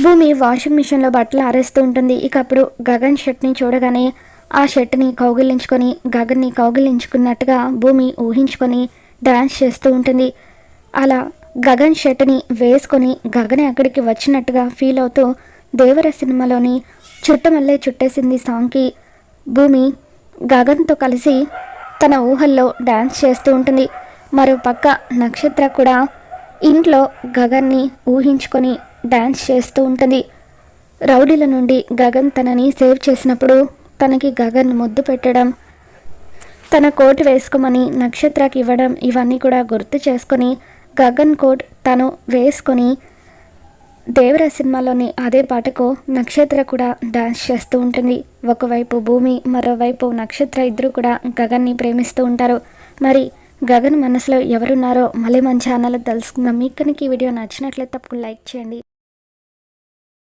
భూమి వాషింగ్ మిషన్లో బట్టలు ఆరేస్తూ ఉంటుంది. ఇక అప్పుడు గగన్ షర్ట్ని చూడగానే ఆ షర్ట్ని కౌగిలించుకొని గగన్ని కౌగిలించుకున్నట్టుగా భూమి ఊహించుకొని డ్యాన్స్ చేస్తూ ఉంటుంది. అలా గగన్ షర్ట్ని వేసుకొని గగన్ అక్కడికి వచ్చినట్టుగా ఫీల్ అవుతూ దేవర సినిమాలోని చుట్టమల్లే చుట్టేసింది సాంగ్కి భూమి గగన్తో కలిసి తన ఊహల్లో డ్యాన్స్ చేస్తూ ఉంటుంది. మరో పక్క నక్షత్ర కూడా ఇంట్లో గగన్ని ఊహించుకొని డ్యాన్స్ చేస్తూ ఉంటుంది. రౌడీల నుండి గగన్ తనని సేవ్ చేసినప్పుడు తనకి గగన్ ముద్దు పెట్టడం తన కోట్ వేసుకోమని నక్షత్రకి ఇవ్వడం ఇవన్నీ కూడా గుర్తు చేసుకొని గగన్ కోట్ తను వేసుకొని దేవర సినిమాలోని అదే పాటకు నక్షత్ర కూడా డాన్స్ చేస్తూ ఉంటుంది. ఒకవైపు భూమి మరోవైపు నక్షత్ర ఇద్దరు కూడా గగన్ని ప్రేమిస్తూ ఉంటారు. మరి గగన్ మనసులో ఎవరున్నారో మళ్ళీ మన ఛానల్ తెలుసుకుందాం. మీకు కనుక ఈ వీడియో నచ్చినట్లయితే తప్పకుండా లైక్ చేయండి.